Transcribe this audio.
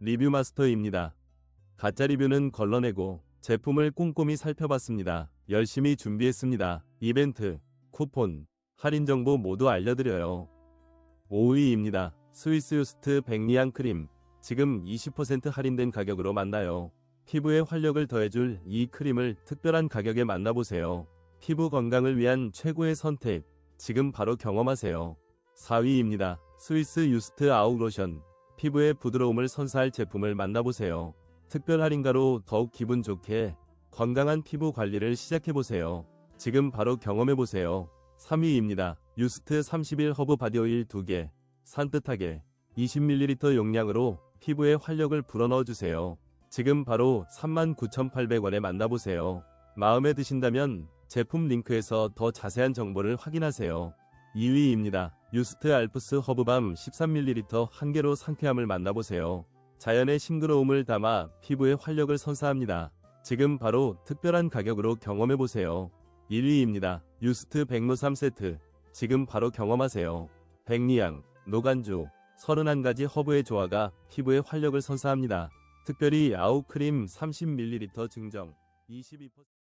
리뷰 마스터입니다. 가짜 리뷰는 걸러내고 제품을 꼼꼼히 살펴봤습니다. 열심히 준비했습니다. 이벤트, 쿠폰, 할인 정보 모두 알려드려요. 5위입니다. 스위스 유스트 백리안 크림. 지금 20% 할인된 가격으로 만나요. 피부에 활력을 더해줄 이 크림을 특별한 가격에 만나보세요. 피부 건강을 위한 최고의 선택. 지금 바로 경험하세요. 4위입니다. 스위스 유스트 아우로션. 피부의 부드러움을 선사할 제품을 만나보세요. 특별 할인가로 더욱 기분 좋게 건강한 피부 관리를 시작해보세요. 지금 바로 경험해보세요. 3위입니다. 유스트 31 허브 바디오일 2개. 산뜻하게 20ml 용량으로 피부에 활력을 불어넣어주세요. 지금 바로 39,800원에 만나보세요. 마음에 드신다면 제품 링크에서 더 자세한 정보를 확인하세요. 2위입니다. 유스트 알프스 허브밤 13ml 한 개로 상쾌함을 만나보세요. 자연의 싱그러움을 담아 피부에 활력을 선사합니다. 지금 바로 특별한 가격으로 경험해보세요. 1위입니다. 유스트 백로 3세트. 지금 바로 경험하세요. 백리향, 노간주, 31가지 허브의 조화가 피부에 활력을 선사합니다. 특별히 아우크림 30ml 증정 22%